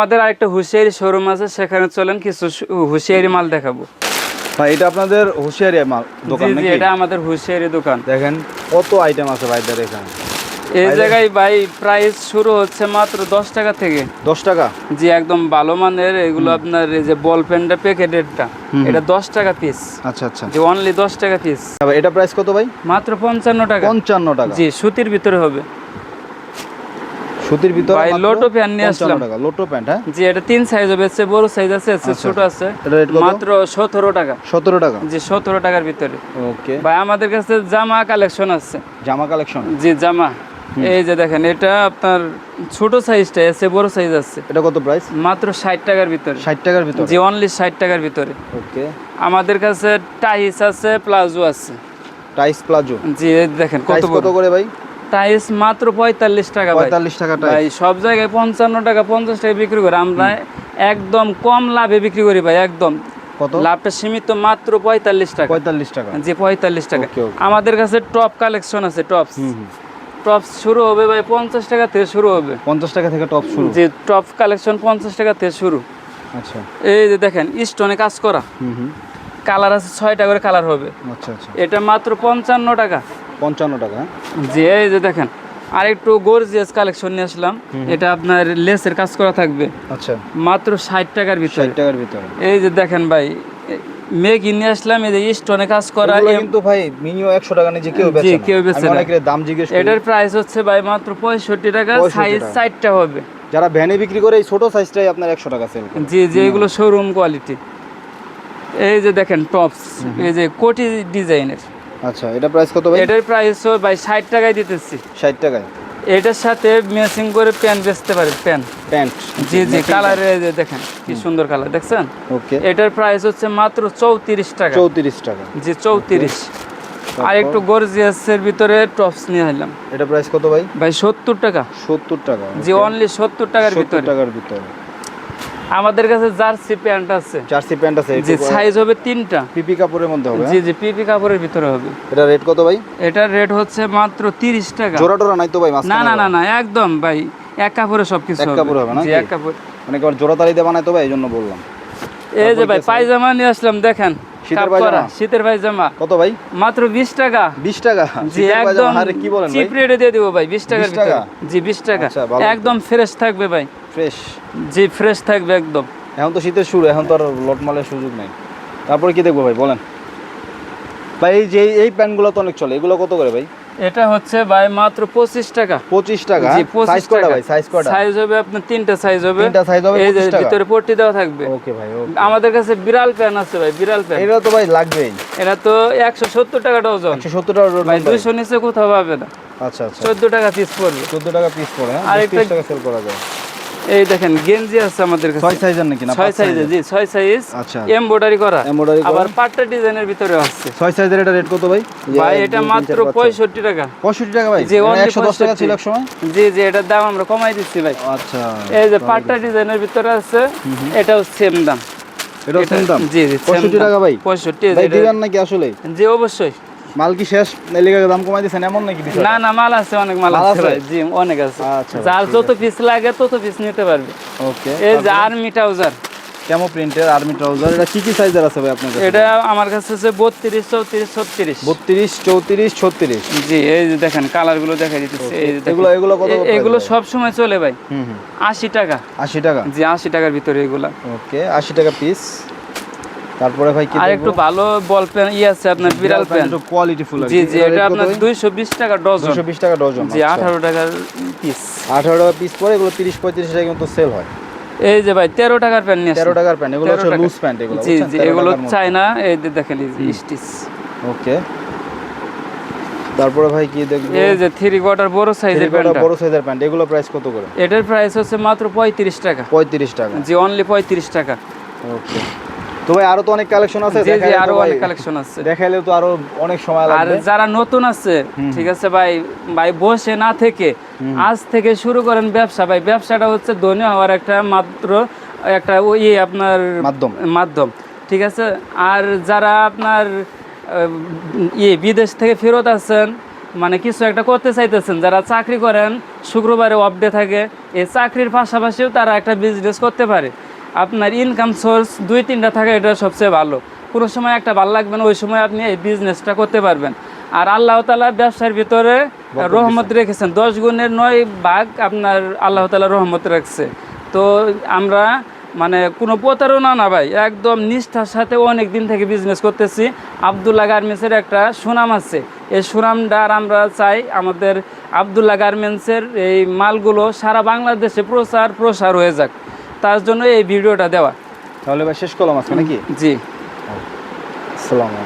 আমাদের আরেকটা হুঁশিয়ারি শোরুম আছে সেখানে চলেন কিছু হুঁশিয়ারি মাল দেখাবো। ভাই এটা আপনাদের হুঁশিয়ারি মাল দোকান নাকি? এটা আমাদের হুঁশিয়ারি দোকান। দেখেন কত আইটেম আছে ভাইদের এখানে। এই জায়গায় ভাই প্রাইস শুরু হচ্ছে মাত্র দশ টাকা থেকে। দশ টাকা? জি একদম ভালো মানের এগুলো আপনার এই যে বল পেনটা প্যাকেটেরটা এটা দশ টাকা পিস আচ্ছা আচ্ছা। যে অনলি দশ টাকা পিস এটা প্রাইস কত ভাই? মাত্র পঞ্চান্ন টাকা। পঞ্চান্ন টাকা। জি সুতির ভিতরে হবে। সুতির ভিতরে ভাই, লোটো প্যান্ট নিয়ে আসলাম। টাকা লোটো প্যান্ট হ্যাঁ? জি এটা তিন সাইজ হবে বড় সাইজ আছে আচ্ছা। ছোট আছে। রেট কত? মাত্র সতেরো টাকা। সতেরো টাকা। জি সতেরো টাকার ভিতরে। ওকে ভাই আমাদের কাছে জামা কালেকশন আছে। জামা কালেকশন জি জামা। এই যে দেখেন এটা আপনার ছোট সাইজটা এসে বড় সাইজ আছে। এটা কত প্রাইস মাত্র ষাট টাকার ভিতরে। ষাট টাকার ভিতরে? জি অনলি ষাট টাকার ভিতরে। ওকে আমাদের কাছে টাইস আছে প্লাজো আছে। টাইস প্লাজো? জি দেখেন কত কত করে ভাই? টাইস মাত্র পঁয়তাল্লিশ টাকা পঁয়তাল্লিশ টাকা ভাই সব জায়গায় পঞ্চান্ন টাকা পঞ্চাশ টাকা বিক্রি করে। আমরা একদম কম লাভে বিক্রি করি ভাই একদম। কত? লাভটা সীমিত মাত্র পঁয়তাল্লিশ টাকা। পঁয়তাল্লিশ টাকা। জি পঁয়তাল্লিশ টাকা. আমাদের কাছে টপ কালেকশন আছে হুম হুম। শুরু হবে ভাই পঞ্চাশ টাকা থেকে শুরু হবে। পঞ্চাশ টাকা থেকে টপ শুরু। যে টপ কালেকশন পঞ্চাশ টাকা থেকে শুরু। আচ্ছা। এই যে দেখেন স্টোনে কাজ করা। কালার আছে ছয়টা করে কালার হবে। আচ্ছা আচ্ছা। এটা মাত্র পঞ্চান্ন টাকা। পঞ্চান্ন টাকা। যে এই যে দেখেন আর একটু গর্জিয়াস কালেকশন নিয়ে আসলাম। এটা আপনার লেসের কাজ করা থাকবে। আচ্ছা। মাত্র ষাট টাকার ভিতরে। ষাট টাকার ভিতরে। এই যে দেখেন ভাই মেঘ নিয়ে আসলাম এই যে স্টোনে কাজ করা কিন্তু ভাই মিনিমাম একশো টাকা নিচে কেউ জি, বেচে না। কেউ বেচে না। দাম জিজ্ঞেস এটার প্রাইস হচ্ছে ভাই মাত্র পঁয়ষট্টি টাকা সাইজ টাকা। চারটা হবে। যারা ভ্যানে বিক্রি করে এই ছোট সাইজটাই আপনার একশো টাকা সেল করে। জি যে এগুলো শোরুম কোয়ালিটি এই যে দেখেন টপস এই যে কোটি ডিজাইনের আচ্ছা এটা প্রাইস কত ভাই? এটার প্রাইস ভাই ষাট টাকায় দিতেছি। ষাট টাকায়? এটার সাথে ম্যাচিং করে প্যান বেচতে পারে প্যান প্যান্ট জি জি কালারে দেখেন কি সুন্দর কালার দেখছেন? ওকে এটার প্রাইস হচ্ছে মাত্র চৌত্রিশ টাকা। চৌত্রিশ টাকা। জি চৌত্রিশ। আর একটু গর্জিয়াসের ভিতরে টপস নিয়ে এলাম এটা প্রাইস কত ভাই? ভাই সত্তর টাকা। সত্তর টাকা জি অনলি সত্তর টাকার ভিতরে। টাকার ভিতরে। আমাদের কাছে জার্সি প্যান্ট আছে। জার্সি প্যান্ট আছে জি সাইজ হবে তিনটা। পিপি কাপড়ের মধ্যে হবে জি জি পিপি কাপড়ের ভিতরে হবে। এটা রেট কত ভাই? এটার রেট হচ্ছে মাত্র তিরিশ টাকা। জোড়া টোরা নাই তো ভাই না না না না একদম ভাই এক কাপড়ে সবকিছু এক কাপড়ে হবে না জি এক কাপড়। মানে জোড়া তালি দিয়ে বানাই তো ভাই এই জন্য বললাম। এই যে ভাই? পায়জামা নিয়ে আসলাম দেখেন। শীতের পায়জামা? কত ভাই? মাত্র বিশ টাকা। বিশ টাকা? জি একদম আরে কি বলেন ভাই? চিপ রেটে দিয়ে দিব ভাই বিশ টাকার ভিতরে টাকা? জি বিশ টাকা। আচ্ছা, একদম ফ্রেশ থাকবে ভাই। ফ্রেশ জি ফ্রেশ থাকবে একদম। এখন তো শীতের শুরু এখন তো আর সুযোগ নাই। তারপরে কি দেখব ভাই বলেন। ভাই এই যে এই প্যান্টগুলো তো অনেক চলে এগুলো কত করে ভাই? এটা হচ্ছে ভাই মাত্র পঁচিশ টাকা। পঁচিশ টাকা জি সাইজ কয়টা ভাই? সাইজ কয়টা সাইজ হবে আপনার তিনটা সাইজ হবে। তিনটা সাইজ হবে 25 টাকা? ভিতরে পট্টি দেওয়া থাকবে। ওকে ভাই ওকে আমাদের কাছে বিড়াল প্যান আছে ভাই বিড়াল প্যান। এটা তো ভাই লাগবেই। এটা তো একশো সত্তর টাকা ডজন। 170 টাকা ডজন ভাই দুইশো নিচে কোথাও পাবে না। আচ্ছা আচ্ছা। চোদ্দ টাকা পিস পড়বে। চোদ্দ টাকা পিস পড়ে হ্যাঁ? আরেকটা- আরেকটা টাকা সেল করা যায়। এই দেখেন গেঞ্জি আছে আমাদের কাছে। ছয় সাইজের নাকি না? ছয় সাইজে জি ছয় সাইজ আচ্ছা। এমব্রয়ডারি করা। এমব্রয়ডারি আবার পাট্টা ডিজাইনের ভিতরে আছে। ছয় সাইজের এটা রেট কত ভাই? ভাই এটা মাত্র পঁয়ষট্টি টাকা। পঁয়ষট্টি টাকা ভাই? জি, only একশো দশ টাকা ছিল এক সময় জি জি এটার দাম আমরা কমাই দিচ্ছি ভাই। আচ্ছা। এই যে পাটটা ডিজাইনের ভিতরে আছে এটাও সেম দাম। এটা এটা- সেম দাম? জি জি same পঁয়ষট্টি দাম। টাকা ভাই? পঁয়ষট্টি ভাই এটা- দিবেন নাকি আসলে? জি অবশ্যই। মাল কি শেষ? এলিগা দাম কমাই দিয়েছেন? এমন নাকি না না মাল আছে অনেক মাল আছে? ভাই। জি অনেক আছে। আচ্ছা, যার যত পিস লাগে তত পিস নিতে পারবে। ওকে এই যে আর্মি ট্রাউজার কেমন প্রিন্টের আর্মি ট্রাউজার এটা কি কি সাইজের আছে ভাই আপনার কাছে? এটা আমার কাছে আছে বত্রিশ চৌত্রিশ ছত্রিশ। বত্রিশ চৌত্রিশ ছত্রিশ? জি এই যে দেখেন কালারগুলো দেখা দিতেছে। এই এগুলো এগুলো কত এগুলো সব সময় চলে ভাই। হুম আশি টাকা। আশি টাকা? জি আশি টাকার ভিতরে এগুলা। ওকে আশি টাকা পিস তারপরে ভাই কি আর একটু ভালো বল পেন ই আছে আপনার বিড়াল পেন একটু কোয়ালিটি ফুল জি জি এটা আপনার দুইশো বিশ টাকা ডজন দুশো বিশ টাকা ডজন জি আঠারো টাকার পিস আঠারো টাকা পিস পরে এগুলো তিরিশ পঁয়ত্রিশ টাকা কিন্তু সেল হয়। এই যে ভাই তেরো টাকার প্যান্ট নিয়ে তেরো আসলাম। টাকার প্যান্ট এগুলো হচ্ছে লুজ প্যান্ট এগুলো জি জি এগুলো চাই না এই যে দেখেন এই স্টিচ। ওকে। তারপরে ভাই কি দেখব? এই যে থ্রি কোয়ার্টার বড় সাইজের quarter বড় সাইজের প্যান্ট এগুলো প্রাইস কত করে? এটার প্রাইস হচ্ছে মাত্র পঁয়ত্রিশ টাকা। পঁয়ত্রিশ টাকা। জি অনলি পঁয়ত্রিশ টাকা। ওকে। তো ভাই আরও তো অনেক কালেকশন আছে জি জি আরও অনেক কালেকশন আছে। দেখাইলে তো আরও অনেক সময় আর যারা নতুন আছে ঠিক আছে ভাই ভাই বসে না থেকে আজ থেকে শুরু করেন ব্যবসা। ভাই ব্যবসাটা হচ্ছে ধনী হওয়ার একটা মাত্র একটা ওই ইয়ে আপনার মাধ্যম। মাধ্যম ঠিক আছে? আর যারা আপনার ইয়ে বিদেশ থেকে ফেরত আছেন মানে কিছু একটা করতে চাইতেছেন যারা চাকরি করেন শুক্রবারে অফ ডে থাকে এই চাকরির পাশাপাশিও তারা একটা বিজনেস করতে পারে। আপনার ইনকাম সোর্স দুই তিনটা থাকে এটা সবচেয়ে ভালো। কোনো সময় একটা ভালো লাগবে না ওই সময় আপনি এই বিজনেসটা করতে পারবেন। আর আল্লাহ তালা ব্যবসার ভিতরে রহমত রেখেছেন। দশ গুণের নয় ভাগ আপনার আল্লাহ তালা রহমত রাখছে। তো আমরা মানে কোনো প্রতারণা না ভাই একদম নিষ্ঠার সাথে অনেক দিন থেকে বিজনেস করতেছি। আবদুল্লাহ গার্মেন্টসের একটা সুনাম আছে। এই সুনামটা আর আমরা চাই আমাদের আবদুল্লাহ গার্মেন্টসের এই মালগুলো সারা বাংলাদেশে প্রচার প্রসার হয়ে যাক। তার জন্য এই ভিডিওটা দেওয়া। তাহলে ভাই শেষ করলাম আজকে নাকি? জি। আসসালামু